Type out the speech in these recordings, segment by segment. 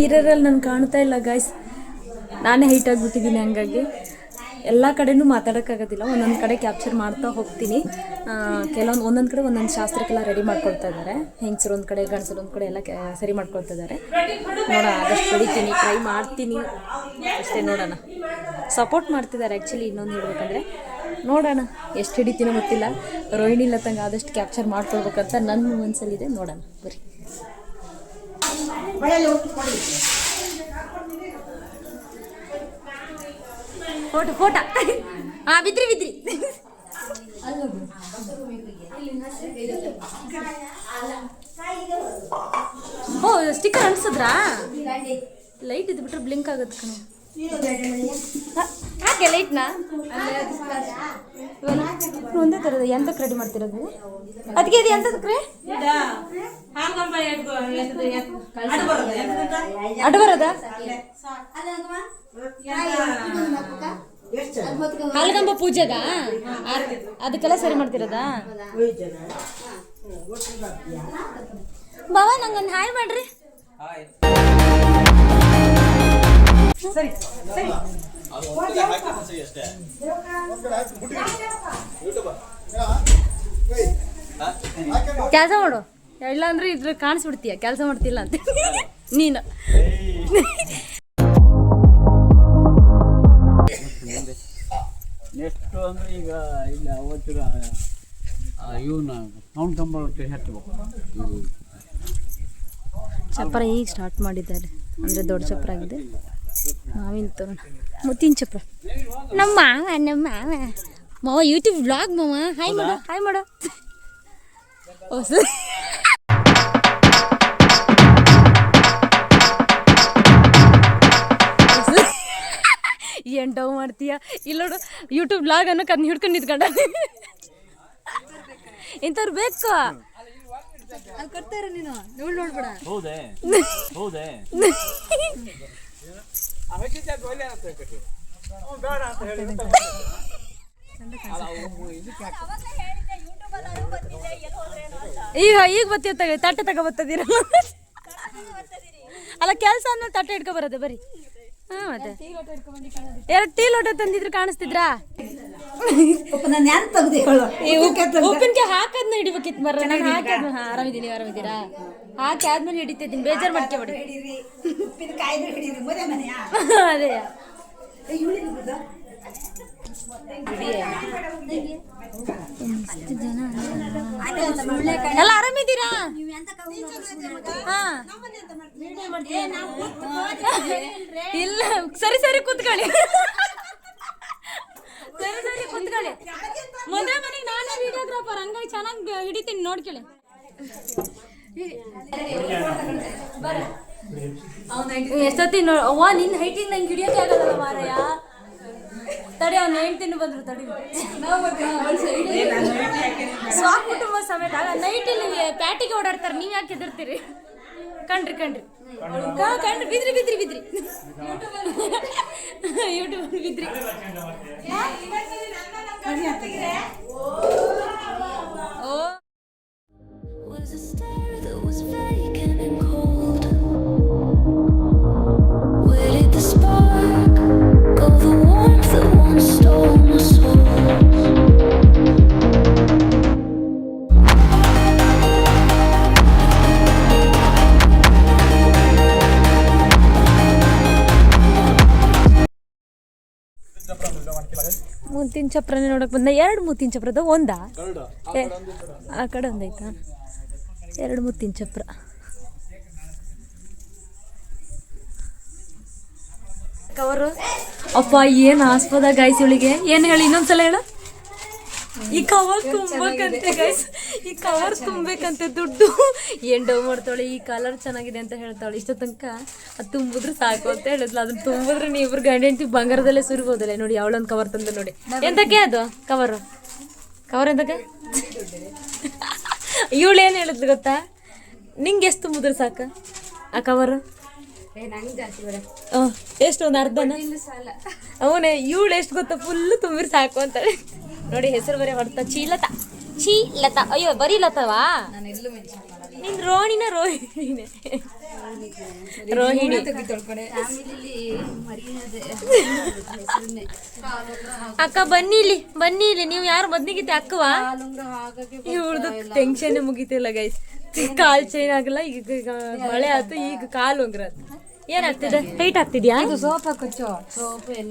ಮಿರರಲ್ಲಿ ನಾನು ಕಾಣ್ತಾ ಇಲ್ಲ ಗಾಯ್ಸ್ ನಾನೇ ಹೈಟ್ ಆಗಿಬಿಟ್ಟಿದ್ದೀನಿ ಹಂಗಾಗಿ. ಎಲ್ಲ ಕಡೆನೂ ಮಾತಾಡೋಕ್ಕಾಗೋದಿಲ್ಲ. ಒಂದೊಂದು ಕಡೆ ಕ್ಯಾಪ್ಚರ್ ಮಾಡ್ತಾ ಹೋಗ್ತೀನಿ. ಕೆಲವೊಂದು, ಒಂದೊಂದು ಕಡೆ ಒಂದೊಂದು ಶಾಸ್ತ್ರಕ್ಕೆಲ್ಲ ರೆಡಿ ಮಾಡ್ಕೊಳ್ತಾ ಇದ್ದಾರೆ. ಹೆಂಗಸರು ಒಂದು ಕಡೆ, ಗಂಡಸರು ಒಂದು ಕಡೆ ಎಲ್ಲ ಸರಿ ಮಾಡ್ಕೊಳ್ತಾ ಇದ್ದಾರೆ. ನೋಡೋಣ, ಆದಷ್ಟು ಹೊಡಿತೀನಿ ಟ್ರೈ ಮಾಡ್ತೀನಿ. ಅಷ್ಟೇ ನೋಡೋಣ. ಸಪೋರ್ಟ್ ಮಾಡ್ತಿದ್ದಾರೆ ಆ್ಯಕ್ಚುಲಿ ಇನ್ನೊಂದು ಹೇಳ್ಬೇಕಂದ್ರೆ. ನೋಡೋಣ, ಎಷ್ಟು ಹಿಡಿತೀನೋ ಗೊತ್ತಿಲ್ಲ. ರೋಹಿಣಿ ಲತಂಗ ಆದಷ್ಟು ಕ್ಯಾಪ್ಚರ್ ಮಾಡ್ಕೊಳ್ಬೇಕಂತ ನನ್ನ ಮನಸ್ಸಲ್ಲಿದೆ ನೋಡೋಣ ಬರೀ ಫೋಟೋ ಫೋಟೋ ಹಾ ಬಿದ್ರಿ ಬಿದ್ರಿ ಓ ಸ್ಟಿಕ್ಕರ್ ಅನ್ಸದ್ರಾ ಲೈಟ್ ಇದು ಬಿಟ್ರೆ ಬ್ಲಿಂಕ್ ಆಗುತ್ತೆ ಕಣ ಹಾಗೆ ಲೈಟ್ನ ಒಂದೇ ಥರದ ಎಂತಕ್ಕೆ ರೆಡಿ ಮಾಡ್ತಿರೋದು? ಅದಕ್ಕೆ ಅದು ಎಂತದಕ್ಕೆ ರೀ? ಅಡ್ಡ ಬರೋದ ಹಾಲ್ಗಂಬ ಪೂಜೆಗ ಅದಕ್ಕೆಲ್ಲ ಸರಿ ಮಾಡ್ತಿರೋದಾ? ಬಾವಾ ನಂಗೊಂದು ಹಾಯ್ ಮಾಡ್ರಿ. ಕೆಲಸ ಮಾಡು. ಇಲ್ಲ ಅಂದ್ರೆ ಇದ್ರ ಕಾಣಿಸ್ಬಿಡ್ತೀಯ. ಕೆಲಸ ಮಾಡ್ತಿಲ್ಲ ಅಂತ. ನೀನು. ನೆಕ್ಸ್ಟ್ ಅಂದ್ರೆ ಈಗ ಇಲ್ಲ ಅವತ್ತಿರ ಇವನ ಸೌಂಡ್ ಕಂಬಳಕ್ಕೆ ಹತ್ತಬೇಕು ಚಪ್ಪರ ಚಪ್ರ ಈಗ ಸ್ಟಾರ್ಟ್ ಮಾಡಿದ್ದಾರೆ. ಅಂದರೆ ದೊಡ್ಡ ಚಪ್ಪರ ಆಗಿದೆ. ಮಾವಿನ ತೋರಣ. ಮುತ್ತಿನ ಚಪ್ರ. ನಮ್ಮ ಮಾವ ನಮ್ಮ ಮಾವ. ಮಾವ ಯೂಟ್ಯೂಬ್ ವ್ಲಾಗ್ ಮಾವ. ಹಾಯ್ ಮಾಡು ಹಾಯ್ ಮಾಡು. ಹೊಸ ಏನ್ ಡವ್ ಮಾಡ್ತೀಯ? ಇಲ್ಲ ನೋಡು ಯೂಟ್ಯೂಬ್ ಬ್ಲಾಗ್ ಅನ್ನೋ ಕದ್ನ ಹಿಡ್ಕೊಂಡು ನಿಂತ್ಕೊಂಡ. ಇಂಥವ್ರು ಬೇಕು. ಹೌದೇ? ಹೌದೇ? ಈಗ ಈಗ ಬತ್ತಿ ತಗ ತಟ್ಟೆ ತಗೋ ಬರ್ತದಿರ ಅಲ್ಲ ಕೆಲಸ ಅಂದ್ರೆ ತಟ್ಟೆ ಇಟ್ಕೊ ಬರೋದು ಬರೀ. ಹಾ ಮತ್ತೆ. ಎರಡು ಟೀ ಲೋಟ ತಂದಿದ್ರು ಕಾಣಿಸ್ತಿದ್ರಾ? ಉಪ್ಪಿನಕಾಯಿ ಹಾಕದ್ನ ಹಿಡಿಬೇಕಿತ್ತು ಮರ ನಾನು ಹಾಕದ್ ಹಾ ಆರಾಮಿದ್ದೀನಿ ಆರಾಮಿದ್ದೀರಾ ಹಾಕಿ ಆದ್ಮೇಲೆ ಹಿಡಿತಿದ್ದೀನಿ. ಬೇಜಾರು ಮಾಡ್ಕೊಬೇಡಿ. ಅದೇ. ಎಲ್ಲ ಆರಾಮಿದ್ದೀರಾ? ಇಲ್ಲ, ಸರಿ ಸರಿ, ಕೂತ್ಕೊಳ್ಳಿ. ಸರಿ ಸರಿ, ಕೂತ್ಕೊಳ್ಳಿ. ಮುಂದೆ ಮನೆಗೆ ನಾನೇ ವಿಡಿಯೋಗ್ರಾಫರ್ ಹಂಗಾಗಿ ಚೆನ್ನಾಗಿ ಹಿಡಿತೀನಿ, ನೋಡ್ಕೊಳ್ಳಿ. ಎಷ್ಟೊತ್ತಿ ನೋ ಅವ್ವ ನಿನ್ನ ಹೈಟಿಂಗ್ ನಂಗೆ ಹಿಡಿಯೋಕೆ ಆಗಲ್ಲ ಮಾರಯ್ಯ ತಡಿ, ಅವ್ನು ಹೇಳ್ತೀನಿ ಬಂದ್ರು, ತಡಿ. ಸ್ವಾ ಕುಟುಂಬ ಸಮೇತ ನೈಟ್ ಇಲ್ಲಿ ಪ್ಯಾಟಿಗೆ ಓಡಾಡ್ತಾರೆ, ನೀವು ಯಾಕೆ ಹೆದರ್ತೀರಿ? ಕಣ್ರಿ ಕಣ್ರಿ. ಕಣ್ರಿ, ಬಿದ್ರಿ ಬಿದ್ರಿ ಬಿದ್ರಿ. ಯೂಟ್ಯೂಬ್ ಬಿದ್ರಿ. ಮುತ್ತಿನ ಚಪ್ರನೇ ನೋಡಕ್ ಬಂದ. ಎರಡು ಮುತ್ತಿನ ಚಪ್ರದ ಒಂದಾ? ಆ ಕಡೆ ಒಂದೈತಾ ಎರಡು ಮುತ್ತಿನ ಚಪ್ರ. ಅವರು ಅಪ್ಪ ಏನು ಆಸ್ಪದ ಗಾಯ್ಸ್ ಇವಳಿಗೆ? ಏನು ಹೇಳಿ? ಇನ್ನೊಂದ್ಸಲ ಹೇಳ. ಈ ಕವರ್ ತುಂಬಕಂತೆ ಗೈಸ್ ಈ ಕವರ್ ತುಂಬಬೇಕಂತೆ ದುಡ್ಡು. ಏನ್ ಡವ್ ಮಾಡ್ತಾಳೆ ಈ ಕಲರ್ ಚೆನ್ನಾಗಿದೆ ಅಂತ ಹೇಳ್ತಾಳೆ ಇಷ್ಟ ತನಕ ಅದು ತುಂಬಿದ್ರೆ ಸಾಕು ಅಂತ ಹೇಳಿದ್ಲು. ಅದನ್ನ ತುಂಬಿದ್ರೆ ನೀ ಇಬ್ರು ಗಂಡ ಹೆಂಡತಿ ಬಂಗಾರದಲ್ಲೇ ಸುರಿಬೋದಲ್ಲ. ನೋಡಿ ಅವಳೊಂದು ಕವರ್ ತಂದು ನೋಡಿ. ಎಂತಕ್ಕೆ ಅದು? ಕವರ್ ಕವರ್ ಎಂತಕ್ಕೆ? ಇವಳು ಏನು ಹೇಳಿದ್ಲು ಗೊತ್ತಾ? ನಿಂಗೆ ಎಷ್ಟು ತುಂಬಿದ್ರೆ ಸಾಕು? ಆ ಕವರ್ ಎಷ್ಟು ಒಂದು ಅರ್ಧನ? ಅವನೇ ಇವಳು ಎಷ್ಟು ಗೊತ್ತಾ? ಫುಲ್ ತುಂಬಿರ್ ಸಾಕು ಅಂತಾಳೆ. ನೋಡಿ ಹೆಸರು ಬರೀ ಹೊಡ್ತಾ ಚೀಲತ. ಚೀಲತ. ಅಯ್ಯೋ ಬರೀ ಲತವಾ? ನಿನ್ ರೋಹಿಣಿನ ರೋಹಿಣಿನೇ ರೋಹಿಣಿ. ಅಕ್ಕ ಬನ್ನಿ ಇಲ್ಲಿ. ಬನ್ನಿ ಇಲ್ಲಿ. ನೀವು ಯಾರು ಬದ್ನಿಗಿತ್ತೆ ಅಕ್ಕವಾ? ಇವಳ್ದು ಟೆನ್ಷನ್ ಮುಗಿತಿಲ್ಲ ಗೈಸ್ ಕಾಲ್ ಚೈನ್ ಆಗಲ್ಲ ಈಗ ಈಗ ಮಳೆ ಆಯ್ತು ಈಗ ಕಾಲು ಉಂಗ್ರ ಏನಾಗ್ತಿದೆ? ಟೈಟ್ ಆಗ್ತಿದ್ಯಾ? ಎಲ್ಲ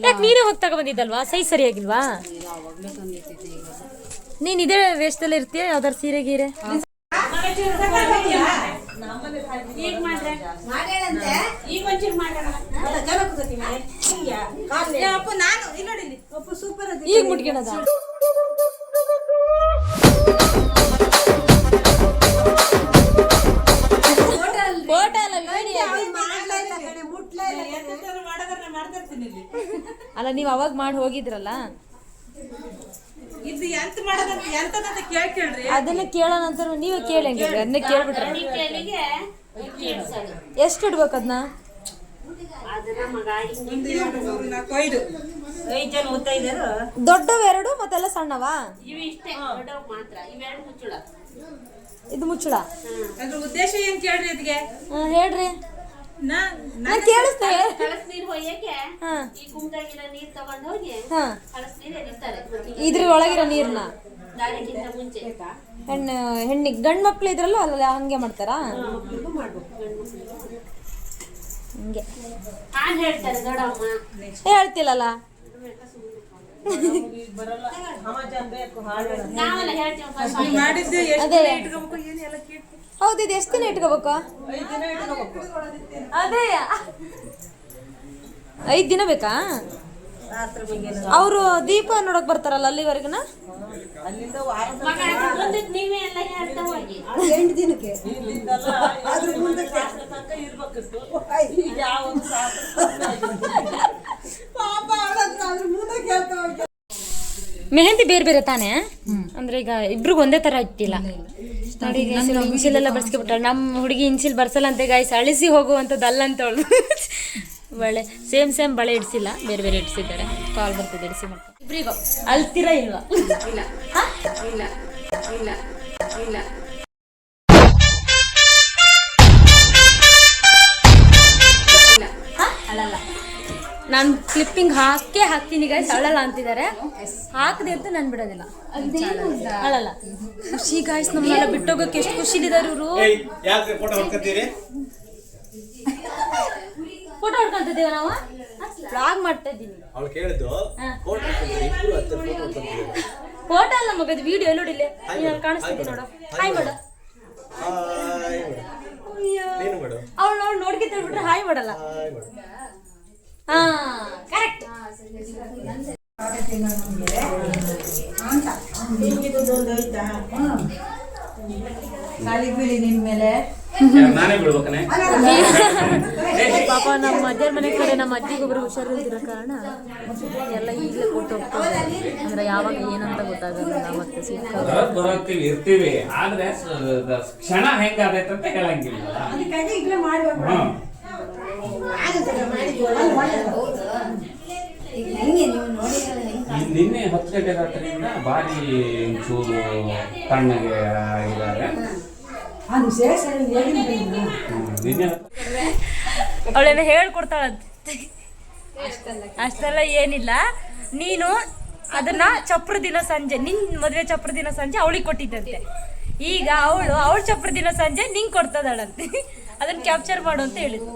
ಯಾಕೆ ನೀನೇ ಹೋಗಿ ತಗೊಂಡಿದ್ದಲ್ವಾ ಸೈಜ್ ಸರಿಯಾಗಿಲ್ವಾ? ತಂದಿಟ್ಟಿದ್ದೆ ಈಗ. ನೀನ್ ಇದೇ ವೇಷದಲ್ಲಿ ಇರ್ತೀಯ? ಯಾವ್ದಾರು ಸೀರೆ ಗೀರೆ? ಈಗ ಮುಟ್ಕೊಳದ ಅಲ್ಲ ನೀವು ಅವಾಗ ಮಾಡಿ ಹೋಗಿದ್ರಲ್ಲ? ಇದು ಎಂತ ಮಾಡೋದಂತ ಎಂತದಂತ ಕೇಳ್ ಕೇಳ್ರಿ. ಅದನ್ನ ಕೇಳೋಣ ನಂತರ ನೀವೇ ಕೇಳಿ ಹಂಗಿದ್ರೆ ಅದನ್ನ ಕೇಳ್ಬಿಟ್ರೆ. ಎಷ್ಟು ಇಡ್ಬೇಕು ಅದನ್ನ ದೊಡ್ಡವ ಎರಡು ಮತ್ತೆಲ್ಲ ಸಣ್ಣವಾ? ಇದು ಮುಚ್ಚಳ? ಅದ್ರ ಉದ್ದೇಶ ಏನ್ ಕೇಳ್ರಿ ಅದಕ್ಕೆ ಹೇಳ್ರಿ. ನಾ ನಾ ಕೇಳಿಸ್ತೆ. ಕಳಸ್ ನೀರ್ ಹೊಯ್ಯಕ್ಕೆ ಈ ಕುಂದಾಗಿರೋ ನೀರ್ ತಗೊಂಡ್ ಹೋಗಿ ಹಾ. ಕಳಸ್ ನೀರ್ ಎರಿತಾರೆ ಮತ್ತೆ ಇದ್ರ ಒಳಗಿರೋ ನೀರ್ನ? ದಾರಿಗಿಂತ ಮುಂಚೆ. ಹೆಣ್ಣು ಹೆಣ್ಣಿಗೆ ಗಂಡು ಮಕ್ಳು ಇದ್ರಲ್ಲ ಅಲ್ಲ ಹಂಗೆ ಮಾಡ್ತಾರಾ? ಹಂಗೆ. ಹೇಳ್ತಿಲ್ಲಲ್ಲ? ಹೌದು ಇದು ಎಷ್ಟು ದಿನ ಇಟ್ಕೋಬೇಕು? ಅದೇ ಐದ್ ದಿನ ಬೇಕಾ? ಅವರು ದೀಪ ನೋಡಕ್ ಬರ್ತಾರಲ್ಲ ಅಲ್ಲಿವರೆಗಿನ? ಮಗ ಮುಂದಕ್ಕೆ ನೀವೇ ಎಲ್ಲ ಹೇಳ್ತಾ ಹೋಗಿ ಮೆಹಂದಿ ಬೇರೆ ಬೇರೆ ತಾನೇ? ಅಂದ್ರೆ ಈಗ ಇಬ್ರಿಗೂ ಒಂದೇ ತರ ಇಟ್ಟಿಲ್ಲ. ನೋಡಿ ಇನ್ಸಿಲ್ ಎಲ್ಲ ಬರ್ಸ್ಕೊಬಿಟ್ಟಾಳೆ ನಮ್ಮ ಹುಡುಗಿ ಇನ್ಸಿಲ್ ಬರ್ಸಲ್ಲ ಅಂತ ಗಾಯ್ಸ್ ಅಳಿಸಿ ಹೋಗುವಂಥದ್ದಲ್ಲ ಅಂತ ಅವಳು. ಬಳೆ ಸೇಮ್ ಸೇಮ್ ಬಳೆ ಇಡ್ಸಿಲ್ಲ. ಬೇರೆ ಬೇರೆ ಇಡ್ಸಿದ್ದಾರೆ. ಕಾಲ್ ಬರ್ತಿದೆ ಇಡಿಸಿ ಮಾಡ್ಕೊಂಡು ಇಬ್ರಿಗೂ. ಅಲ್ತಿರ ಇಲ್ವಾ? ಇಲ್ಲ. ಇಲ್ಲ. ಇಲ್ಲ. ಇಲ್ಲ. ನಾನು ಕ್ಲಿಪ್ಪಿಂಗ್ ಹಾಕೇ ಹಾಕ್ತೀನಿ ಗೈಸ್ ಅಳಲ್ಲ ಅಂತಿದ್ದಾರೆ ಹಾಕದೆ ಅಂತ ನಾನು ಬಿಡೋದಿಲ್ಲ. ಅಳಲ್ಲ. ಖುಷಿ ಗಾಯ್ಸ್ ನಮ್ಮನ್ನೆಲ್ಲ ಬಿಟ್ಟೋಗೋಕೆ ಎಷ್ಟು ಖುಷಿಲಿದ್ದಾರೆ ಇವರು. ಏಯ್ ಯಾಕೆ ಫೋಟೋ ಹೊಡ್ಕೊಂತಿದ್ದೀವಿ ನಾವು? ಬ್ಲಾಗ್ ಮಾಡ್ತಾ ಇದ್ದೀನಿ. ಅವಳು ಕೇಳಿದ್ದು ಫೋಟೋ ಅಲ್ಲ ಮಗದು ವಿಡಿಯೋ ನೋಡಿಲ್ಲ. ನೀನು ಕಾಣಿಸ್ತಿದ್ದೆ ನೋಡು. ಹಾಯ್ ಮಾಡು ಹಾಯ್ ನೀನು ಮಾಡು ಅವಳು ಅವಳು ನೋಡ್ಕಿತ ಬಿಟ್ರೆ ಹಾಯ್ ಮಾಡಲ್ಲ. ಹಾಯ್ ಮಾಡು ಹಾ ಕರೆಕ್ಟ್ ಕಾಲಿಗೆ ಬೀಳಿ ನಿನ್ ಮೇಲೆ ನಾನೇ ಬಿಡ್ಬೇಕನೆ. ಪಾಪ ನಮ್ಮ ಅಜ್ಜ ಮನೆ ಕಡೆ ನಮ್ಮ ಅಜ್ಜಿಗೆ ಒಬ್ರು ಹುಷಾರಿಲ್ದಿರೋ ಕಾರಣ ಎಲ್ಲ ಈಗಲೇ ಕೊಟ್ಟು ಹೋಗ್ತಾರೆ ಅಂದ್ರೆ ಯಾವಾಗ ಏನಂತ ಗೊತ್ತಾಗಲ್ಲ ಮತ್ತೆ ಸಿಕ್ಕ. ಬರೋದ್ ಬರೋಕ್ತಿವಿ ಇರ್ತೀವಿ. ಆದ್ರೆ ಕ್ಷಣ ಹೆಂಗಾದೈತೆ ಅಂತ ಹೇಳಂಗಿಲ್ಲ. ನಿನ್ನೆ ಹತ್ತು ಗಂಟೆ ರಾತ್ರಿಯಿಂದ ಭಾರಿ ಚೂರು ತಣ್ಣಗೆ ಇದ್ದಾರೆ. ಅವಳೇನ ಹೇಳ್ಕೊಡ್ತಾಳಂತೆ ಅಷ್ಟೆಲ್ಲ ಏನಿಲ್ಲ. ನೀನು ಅದನ್ನ ಚಪ್ರ ದಿನ ಸಂಜೆ ನಿನ್ ಮದುವೆ ಚಪ್ರ ದಿನ ಸಂಜೆ ಅವಳಿಗೆ ಕೊಟ್ಟಿದ್ದಂತೆ. ಈಗ ಅವಳು ಅವಳು ಚಪ್ರ ದಿನ ಸಂಜೆ ನಿಂಗೆ ಕೊಡ್ತದಾಳಂತೆ. ಅದನ್ನ ಕ್ಯಾಪ್ಚರ್ ಮಾಡು ಅಂತ ಹೇಳಿದ್ರು.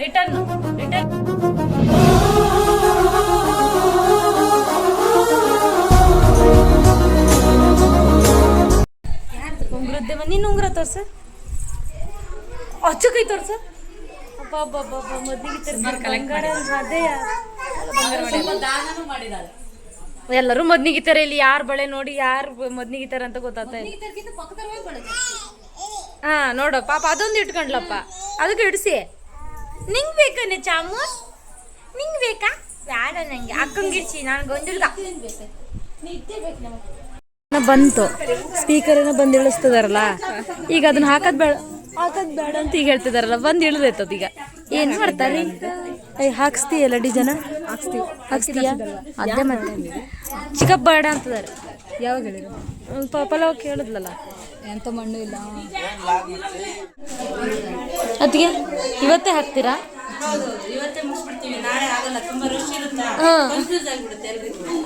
ರಿಟರ್ನ್ ರಿಟರ್ನ್ ಉಂಗ್ರದ್ದೆ ನೀನು ಉಂಗ್ರ ತೋರ್ಸ. ಅಚ್ಚು ಕೈ ತೋರ್ಸ. ಅಪ್ಪ ಅಬ್ಬ ಅಬ್ಬ ಅದೇಯ ಎಲ್ಲರೂ ಮದ್ನಿಗಿತಾರೆ ಇಲ್ಲಿ ಯಾರು ಬಳೆ ನೋಡಿ ಯಾರು ಮದ್ನಿಗಿತಾರೆ ಅಂತ ಗೊತ್ತಾಗ್ತಾ ಇಲ್ಲ. ಹಾ ನೋಡು ಪಾಪ ಅದೊಂದು ಇಟ್ಕೊಂಡ್ಲಪ್ಪ. ಅದಕ್ಕೆ ಇಡಿಸಿ. ನಿಂಗ್ ಬೇಕನೆ ಚಾಮು? ನಿಂಗ್ ಬೇಕಾ? ಬೇಡ ನಂಗೆ. ಅಕ್ಕಂಗಿಡ್ಸಿ ನಾನು ಗೊಂದಿಲ್ಗ ಬಂತು. ಸ್ಪೀಕರ್ ಏನೋ ಬಂದು ಇಳಿಸ್ತದಾರಲ್ಲ? ಈಗ ಅದನ್ನ ಹಾಕದ್ ಬೇಡ ಹಾಕದ್ ಬೇಡ ಅಂತ ಈಗ ಹೇಳ್ತಿದಾರಲ್ಲ ಬಂದು ಇಳಿದೈತದ ಈಗ. ಏನ್ ಮಾಡ್ತಾರೆ? ಏಯ್ ಹಾಕ್ಸ್ತೀಯಲ್ಲ ಡಿಜನ? ಹಾಕ್ಸ್ತೀವಿ. ಹಾಕ್ಸ್ತೀಯ? ಅದೇ ಮತ್ತೆ. ಚಿಕಪ್ ಬೇಡ ಅಂತದಾರೆ. ಯಾವಾಗ ಹೇಳಿದ್ರು? ಪಾಪಲ ಕೇಳಿದ್ಲಲ್ಲ. ಎಂತ ಮಣ್ಣು ಇಲ್ಲ. ಅದಕ್ಕೆ ಇವತ್ತೇ ಹಾಕ್ತೀರಾ? ಹೌದು ಇವತ್ತೇ ಮುಗಿಸ್ಬಿಡ್ತೀವಿ ನಾಳೆ ಆಗಲ್ಲ ತುಂಬಾ ರಶ್ ಇರುತ್ತಾ? ಹಾ. ಕನ್ಫ್ಯೂಸ್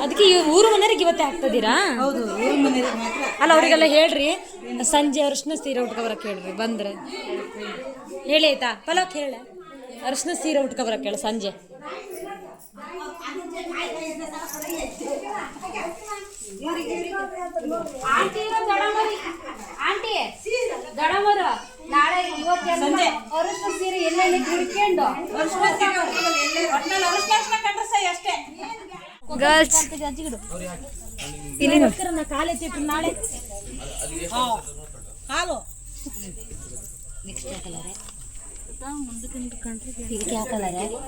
ಅದಕ್ಕೆ ಊರು ಮನೆಯವ್ರಿಗೆ ಇವತ್ತೇ ಹಾಕ್ತದೀರಾ ಹೌದು ಊರ್ ಮನೆಯವ್ರಿಗೆ ಮಾತ್ರ. ಅಲ್ಲ ಅವರಿಗೆಲ್ಲ ಹೇಳ್ರಿ. ಸಂಜೆ ಅರ್ಶನ ಸೀರೆ ಉಟ್ಕೊಬರಕ್ಕೆ ಹೇಳ್ರಿ ಬಂದ್ರೆ. ಹೇಳಿ ಆಯ್ತಾ? ಪಲಾವ್ ಹೇಳ ಅರ್ಶನ ಸೀರೆ ಉಟ್ಕೊಬರಕ್ಕೆ ಹೇಳ ಸಂಜೆ. ಆಂಟಿ ದೊಡಮರಿ ಆಂಟಿ ದೊಡಮರು ನಾಳೆ ಅರಿಶಿನ ಸೀರೆ ಎಲ್ಲೆಲ್ಲಿ ಹುಡ್ಕೊಂಡು? ಅಷ್ಟೇ. ಗರ್ಲ್ಸ್. ಇಲ್ಲಿ ಕಾಲೇ ನಾಳೆ. ಹಾಲು.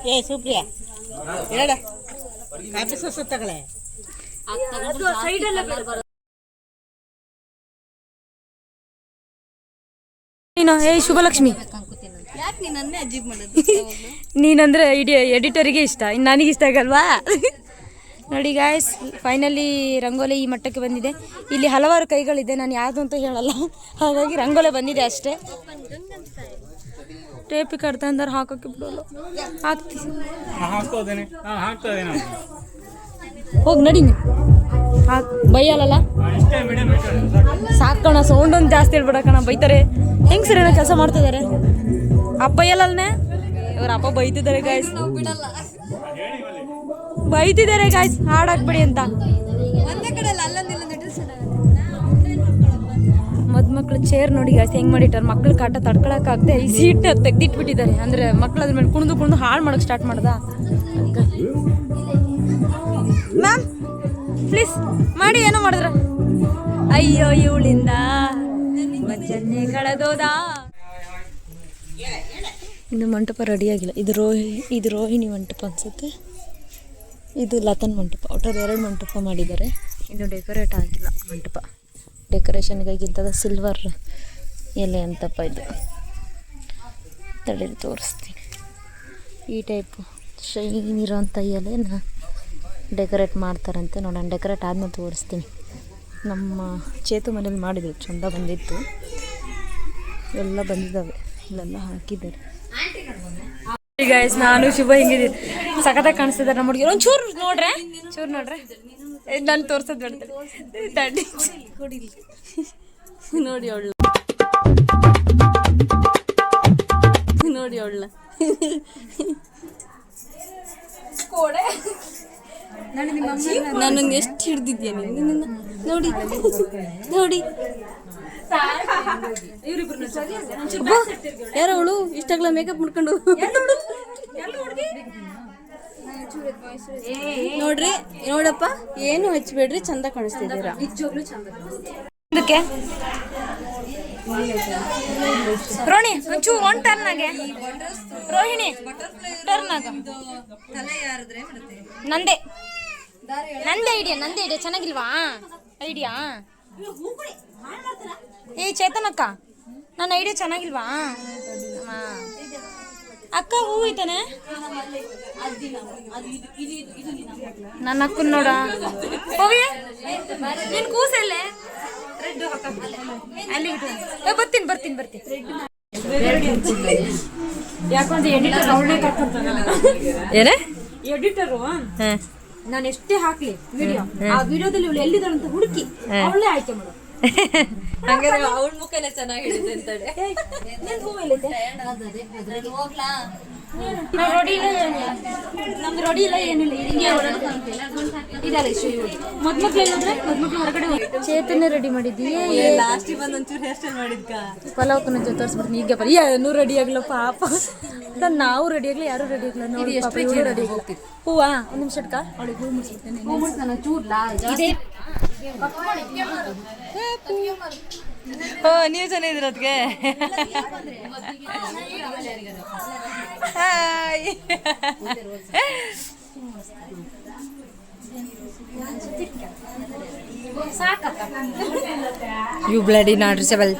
ಏ ಸುಪ್ರಿಯಾ. ಹೇಳ. ಕಾಫಿ ಸೊಸ ತಗೊಳ್ಳೆ. ನೀನು ಏ ಶುಭಲಕ್ಷ್ಮಿ. ನೀನಂದ್ರೆ ಇಡೀ ಎಡಿಟರಿಗೆ ಇಷ್ಟ. ಇನ್ನು ನನಗೆ ಇಷ್ಟ ಆಗಲ್ವಾ? ನೋಡಿ ಗಾಯ್ಸ್ ಫೈನಲಿ ರಂಗೋಲಿ ಈ ಮಟ್ಟಕ್ಕೆ ಬಂದಿದೆ. ಇಲ್ಲಿ ಹಲವಾರು ಕೈಗಳಿದೆ ನಾನು ಯಾವುದು ಅಂತ ಹೇಳಲ್ಲ. ಹಾಗಾಗಿ ರಂಗೋಲಿ ಬಂದಿದೆ ಅಷ್ಟೇ. ಟೇಪಿ ಕಟ್ತಾ ಅಂದ್ರೆ ಹಾಕೋಕೆ ಬಿಡೋಲ್ಲ. ಹಾಕ್ತಿ. ಹಾಕ್ತೋದೇನೆ ಹಾಂ ಹಾಕ್ತೋದೇನೆ ಹೋಗಿ ನಡಿ ಬೈಯಲ್ಲ ಸಾಕೋಣ ಸೌಂಡ್ ಒಂದು ಜಾಸ್ತಿ ಹೇಳ್ಬಿಡಕಣ ಬೈತಾರೆ. ಹೆಂಗ್ ಸರಿ ಕೆಲಸ ಮಾಡ್ತಿದ್ದಾರೆ ಅಪ್ಪ ಎಲ್ಲಲ್ನೇ? ಇವ್ರ ಅಪ್ಪ ಬೈತಿದ್ದಾರೆ ಗಾಯ್ಸ್ ಬೈತಿದ್ದಾರೆ ಗಾಯ್ಸ್ ಹಾಡಾಕ್ಬಿಡಿ ಅಂತ. ಮದ್ಮಕ್ಳು ಚೇರ್ ನೋಡಿ ಗಾಯ್ಸ್ ಹೆಂಗ್ ಮಾಡಿಟ್ಟಾರೆ? ಮಕ್ಳು ಕಾಟ ತಡ್ಕೊಳಕ್ಕಾಗದೆ ಈ ಸೀಟ್ ತೆಗ್ದಿಟ್ಬಿಟ್ಟಿದ್ದಾರೆ. ಅಂದ್ರೆ ಮಕ್ಳು ಅದ್ರ ಮೇಲೆ ಕುಣಿದು ಕುಣಿದು ಹಾಳು ಮಾಡಕ್ ಸ್ಟಾರ್ಟ್ ಮಾಡ್ದ? ಮ್ಯಾಮ್ ಪ್ಲೀಸ್ ಮಾಡಿ ಏನೋ ಮಾಡಿದ್ರ. ಅಯ್ಯೋ, ಇವಳಿಂದ. ಇನ್ನು ಮಂಟಪ ರೆಡಿ ಆಗಿಲ್ಲ. ಇದು ರೋಹಿ ಇದು ರೋಹಿಣಿ ಮಂಟಪ ಅನ್ಸುತ್ತೆ. ಇದು ಲತನ್ ಮಂಟಪ. ಒಟ್ಟಾರೆ ಎರಡು ಮಂಟಪ ಮಾಡಿದ್ದಾರೆ. ಇನ್ನು ಡೆಕೋರೇಟ್ ಆಗಿಲ್ಲ ಮಂಟಪ. ಡೆಕೋರೇಷನ್ಗಾಗಿ ಸಿಲ್ವರ್ ಎಲೆ ಅಂತಪ್ಪ ಇದು. ತಡೆದು ತೋರಿಸ್ತೀನಿ. ಈ ಟೈಪು ಶೈನ್ ಇರೋಂಥ ಎಲೆನ ಡೆಕೋರೇಟ್ ಮಾಡ್ತಾರಂತೆ ನೋಡೋಣ. ಡೆಕೋರೇಟ್ ಆದಮೇಲೆ ತೋರಿಸ್ತೀನಿ. ನಮ್ಮ ಚೇತು ಮನೇಲಿ ಮಾಡಿದ್ರು, ಚಂದ ಬಂದಿತ್ತು. ಎಲ್ಲ ಬಂದಿದ್ದಾವೆ. ಇಲ್ಲೆಲ್ಲ ಹಾಕಿದ್ದಾರೆ. ಗಾಯ್ಸ್ ನಾನು ಶುಭ ಹಿಂಗಿದ್ದೀನಿ ಸಖತ್ತಾಗಿ ಕಾಣಿಸ್ತಿದ್ದಾರೆ ನಮ್ಮ ಹುಡುಗಿ ಒಂದು ನೋಡ್ರೆ? ಚೂರು ನೋಡ್ರೆ? ನಾನು ತೋರ್ಸೋದು ತಡ್ಡಿ ನೋಡಿ ಅವಳ. ನೋಡಿ ಅವಳ. ನನಗೆ ಎಷ್ಟು ಹಿಡ್ದಿದ್ಯಾ ನೀನು? ನಿನ್ನ ನೋಡಿ. ನೋಡಿ. ಯಾರವಳು ಯಾರೋ ಅವಳು ಇಷ್ಟಾಗ್ಲ ಮೇಕಪ್ ಮಾಡ್ಕೊಂಡು. ನೋಡ್ರಿ ನೋಡಪ್ಪ ಏನು ಹಚ್ಬೇಡ್ರಿ ಚಂದ ಕಾಣಿಸ್ತಿದ್ದೀರಾ? ಅದಕ್ಕೆ ರೋಣಿ ಒಂಚೂರು ಒನ್ ಟರ್ನಾಗೆ ರೋಹಿಣಿ ಟರ್ನಾಗ ನಂದೇ. ನಂದೇ ಐಡಿಯಾ ನಂದೇ ಐಡಿಯಾ ಚೆನ್ನಾಗಿಲ್ವಾ? ಐಡಿಯಾ ಏ ಚೇತನಕ್ಕ ನನ್ನ ಐಡಿಯಾ ಚೆನ್ನಾಗಿಲ್ವಾ? ಹಾ. ಅಕ್ಕ ಹೂ ಐತಾನೆ? ನನ್ನ ಅಕ್ಕನ್ ನೋಡ. ಹೋಗಿ ನಿನ್ ಕೂಸಲ್ಲೇ? ಅಲ್ಲಿ ಬರ್ತೀನಿ ಬರ್ತೀನಿ ಬರ್ತೀನಿ. ಯಾಕಂದ್ರೆ ಎಡಿಟರ್ ಅವಳೇ ಏನೇ? ಎಡಿಟರು ನಾನು ಎಷ್ಟೇ ಹಾಕ್ಲಿ ವಿಡಿಯೋ ಆ ವಿಡಿಯೋದಲ್ಲಿ ಇವಳು ಎಲ್ಲಿದ್ದಾಳೆ ಅಂತ ಹುಡುಕಿ ಅವಳೇ ಆಯ್ಕೆ ಮಾಡು. ಹಂಗಾದ್ರೆ ಅವಳ ಮುಖನೇ ಚೆನ್ನಾಗಿರುತ್ತೆ ಅಂತೇಳಿ ನಾವ್ ರೆಡಿ ಹೋಗ್ಲಾ ಏನಿಲ್ಲ ನಮ್ದು ರೆಡಿ ಇಲ್ಲ ಏನಿಲ್ಲ ಹಿಂಗೆ ಇದಲ್ಲ ಇಶ್ಯೂ ಮದ್ಮಕ್ಳು ಏನಂದ್ರೆ ಮದ್ಮಕ್ಳು ಹೊರಗಡೆ ಚೇತನೆ ರೆಡಿ ಮಾಡಿದ್ವಿ. ಲಾಸ್ಟಿಗೆ ಬಂದ್ ಒಂಚೂರು ಹೇರ್ ಸ್ಟೈಲ್ ಮಾಡಿದ್ಕ? ಪಲಾವ್ ಜೊತೆ ತೋರಿಸ್ಬಿಡ್ತೀನಿ ಈಗ ಬರೀ ಏನು ರೆಡಿ ಆಗ್ಲ ಪಾಪ. ಅಂತ ನಾವು ರೆಡಿ ಆಗ್ಲಿ ಯಾರು ರೆಡಿ ಆಗ್ಲ ನೋಡಿ ಎಷ್ಟು ರೆಡಿ ಆಗ್ಲಿ. ಹೂವಾ ಒಂದು ನಿಮಿಷ ಇಟ್ಕ. ಅವಳಿಗೆ ಹೂ ಮುಗಿಸ್ಬಿಡ್ತೇನೆ ಓ ನೀವು ಚೆನ್ನಾಗಿದ್ದೀರ ಅದಕ್ಕೆ hi. You bloody not reachable